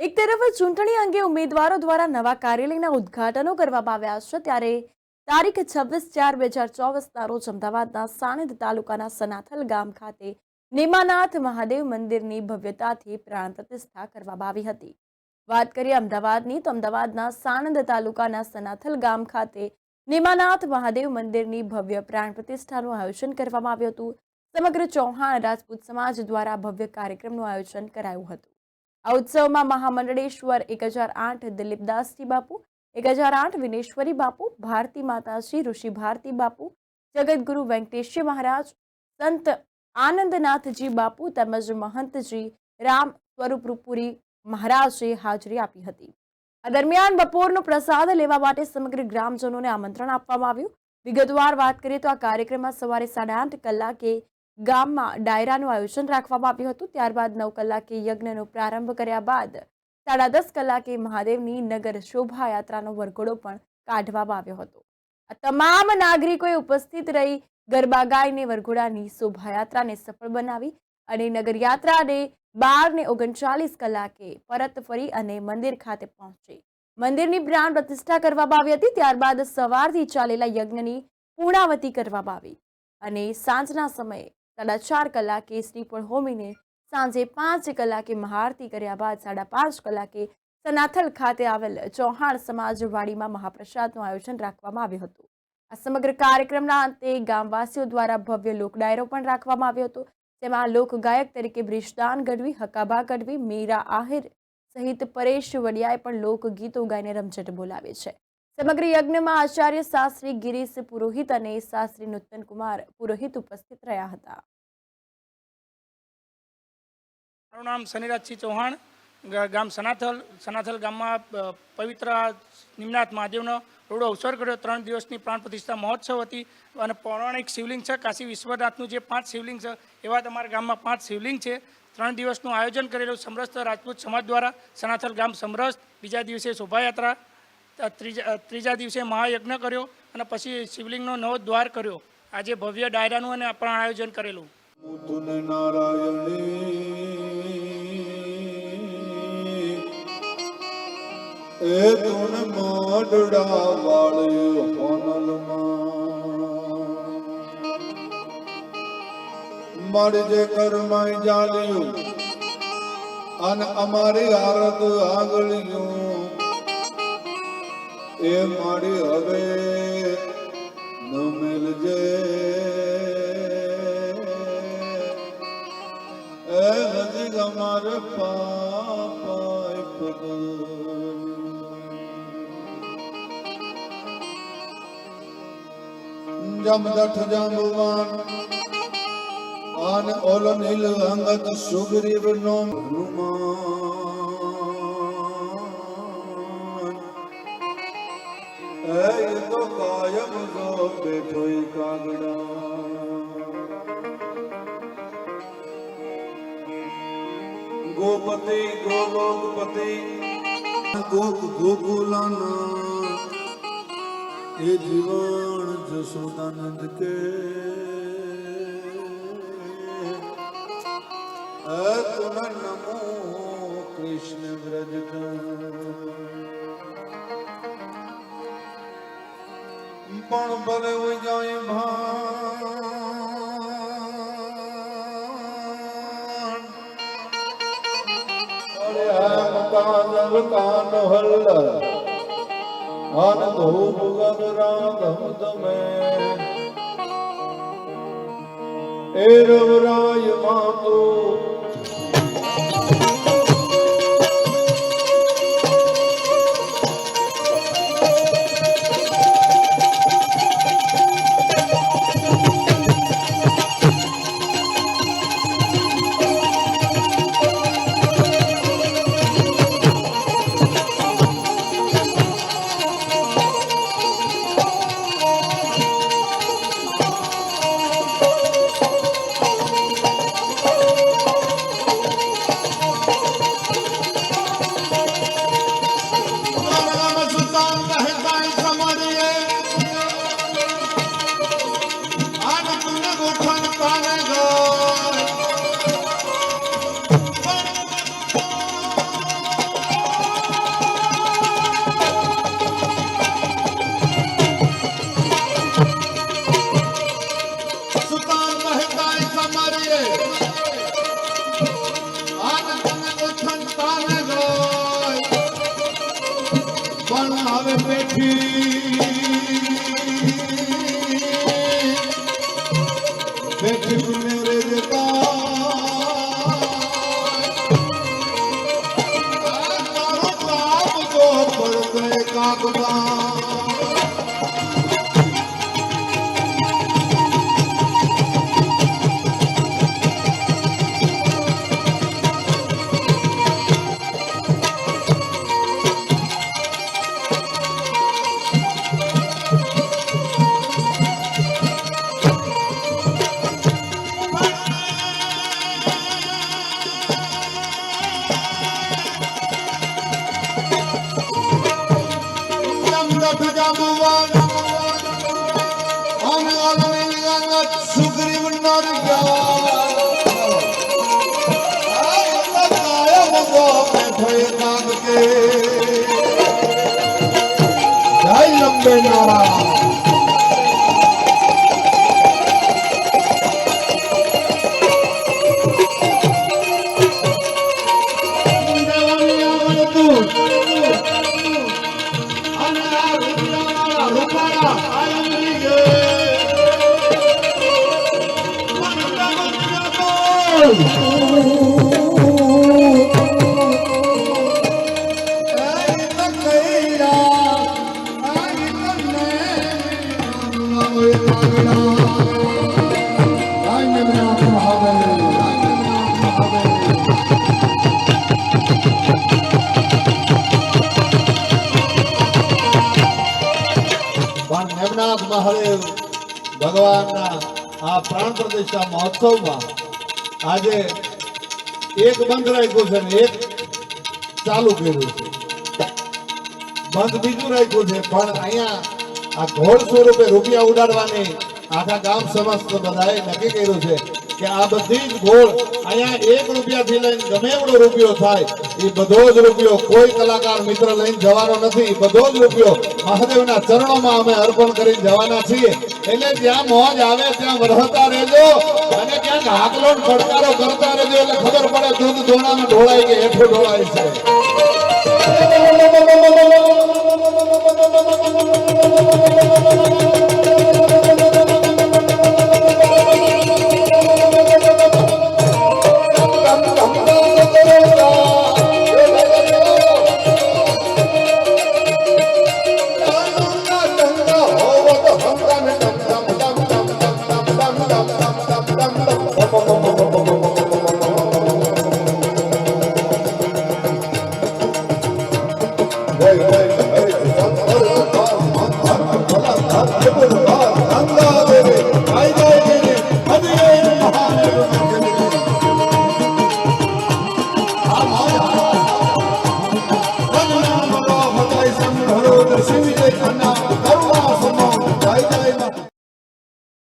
એક તરફ ચૂંટણી અંગે ઉમેદવારો દ્વારા નવા કાર્યાલયના ઉદ્ઘાટનો કરવામાં આવ્યા છે, ત્યારે તારીખ છવ્વીસ ચાર બે હજાર ચોવીસના રોજ અમદાવાદના સાણંદ તાલુકાના સનાથલ ગામ ખાતે નિમાનાથ મહાદેવ મંદિરની ભવ્યતાથી પ્રાણ પ્રતિષ્ઠા કરવામાં આવી હતી. વાત કરીએ અમદાવાદની, તો અમદાવાદના સાણંદ તાલુકાના સનાથલ ગામ ખાતે નિમાનાથ મહાદેવ મંદિરની ભવ્ય પ્રાણ પ્રતિષ્ઠાનું આયોજન કરવામાં આવ્યું હતું. સમગ્ર ચૌહાણ રાજપૂત સમાજ દ્વારા ભવ્ય કાર્યક્રમનું આયોજન કરાયું હતું. આ ઉત્સવમાં મહામંડળેશ્વર એક હજાર આઠ દિલીપદાસજી બાપુ એક હજાર આઠ વિનેશ્વરી બાપુ, ભારતી માતાશ્રી ઋષિ ભારતી બાપુ જગતગુરુ વેંકટેશ્વર મહારાજ, સંત આનંદનાથજી બાપુ તેમજ મહંતજી રામ સ્વરૂપ રૂપુરી મહારાજે હાજરી આપી હતી. આ દરમિયાન બપોરનો પ્રસાદ લેવા માટે સમગ્ર ગ્રામજનોને આમંત્રણ આપવામાં આવ્યું. વિગતવાર વાત કરીએ તો આ કાર્યક્રમમાં સવારે સાડા આઠ કલાકે ગામમાં ડાયરાનું આયોજન રાખવામાં આવ્યું હતું. ત્યારબાદ નવ કલાકે યજ્ઞનો પ્રારંભ કર્યા બાદ સાડા દસ કલાકે મહાદેવની નગર શોભાયાત્રાનો વરઘોડો પણ કાઢવામાં આવ્યો હતો. તમામ નાગરિકોએ ઉપસ્થિત રહી ગરબા ગાઈને વરઘોડાની શોભાયાત્રાને સફળ બનાવી અને નગરયાત્રાને બાર ને ઓગણચાલીસ કલાકે પરત ફરી અને મંદિર ખાતે પહોંચી. મંદિરની પ્રાણ પ્રતિષ્ઠા કરવામાં આવી હતી. ત્યારબાદ સવારથી ચાલેલા યજ્ઞની પૂર્ણાવતી કરવામાં આવી અને સાંજના સમયે સાડા ચાર કલાકે શ્રીફળ હોમીને સાંજે પાંચ કલાકે મહાઆરતી કર્યા બાદ સાડા પાંચ કલાકે સનાથલ ખાતે આવેલ ચૌહાણ સમાજવાડીમાં મહાપ્રસાદનું આયોજન રાખવામાં આવ્યું હતું. આ સમગ્ર કાર્યક્રમના અંતે ગામવાસીઓ દ્વારા ભવ્ય લોકડાયરો પણ રાખવામાં આવ્યો હતો તેમાં લોકગાયક તરીકે બ્રિજદાન ગઢવી, હકાબા ગઢવી, મીરા આહિર સહિત પરેશ વડિયાએ પણ લોકગીતો ગાઈને રમઝટ બોલાવે છે. સમગ્ર યજ્ઞમાં આચાર્ય શાસ્ત્રી ગિરીશ પુરોહિત અને શાસ્ત્રી નૂતન કુમાર પુરોહિત ઉપસ્થિત રહ્યા હતા. મારું નામ શનિરાજસિંહ ચૌહાણ ગામ સનાથલ સનાથલ ગામમાં પવિત્ર નિમનાથ મહાદેવનો રૂડો અવસર કર્યો. ત્રણ દિવસની પ્રાણ પ્રતિષ્ઠા મહોત્સવ હતી અને પૌરાણિક શિવલિંગ છે. કાશી વિશ્વનાથનું જે પાંચ શિવલિંગ છે, એવા તમારા ગામમાં પાંચ શિવલિંગ છે. ત્રણ દિવસનું આયોજન કરેલું સમરસ્ત રાજપૂત સમાજ દ્વારા સનાથલ ગામ સમરસ. બીજા દિવસે શોભાયાત્રા ત્રીજા ત્રીજા દિવસે મહાયજ્ઞ કર્યો અને પછી શિવલિંગનો નવો દ્વાર કર્યો. આજે ભવ્ય ડાયરાનું અને પણ આયોજન કરેલું. એ તુન માડડા વાળ્યો અને અમારી આરત આગળ્યું એ મારી હવે ન મેલજે એ હજી અમારે પાપાય પગ જમદઠ જાંબુવાન આન ઓલ નીલ અંગત સુગ્રીવ નો હનુમાન. એ તો કાયમ જો બેઠો કાગડા ગોપતિ, ગોલોકપતિ ગોપ ગોકુલાના, એ જીવન જશોદાનંદ કે. તુન નમો કૃષ્ણ વ્રજ પણ ભલે જાય ભાન. હલ્લ આન ધૂપ ગન રામ તમે એ રવરાય માતો. આવે બેઠી જય લંબે નારા પણ મહાદેવ ભગવાનના આ પ્રાણ પ્રતિષ્ઠા મહોત્સવમાં આજે એક બંધ રાખ્યું છે ને એક ચાલુ કર્યું છે. બંધ બીજું રાખ્યું છે, પણ અહીંયા આ ઘોડ સ્વરૂપે રૂપિયા ઉડાડવાની આખા ગામ સમસ્ત બધાએ નક્કી કર્યું છે. કે આ બધી જ ગોળ અહીંયા એક રૂપિયાથી લઈને ગમે એવડો રૂપિયો થાય, એ બધો જ રૂપિયો કોઈ કલાકાર મિત્ર લઈને જવાનો નથી. બધો જ રૂપિયો મહાદેવના ચરણોમાં અમે અર્પણ કરીને જવાના છીએ. એટલે જ્યાં મોજ આવે ત્યાં વરહતા રહેજો અને ક્યાંક હાકલોટ પડકારો કરતા રહેજો એટલે ખબર પડે દૂધ ધોણામાં ઢોળાય કે હેઠું ઢોળાય છે.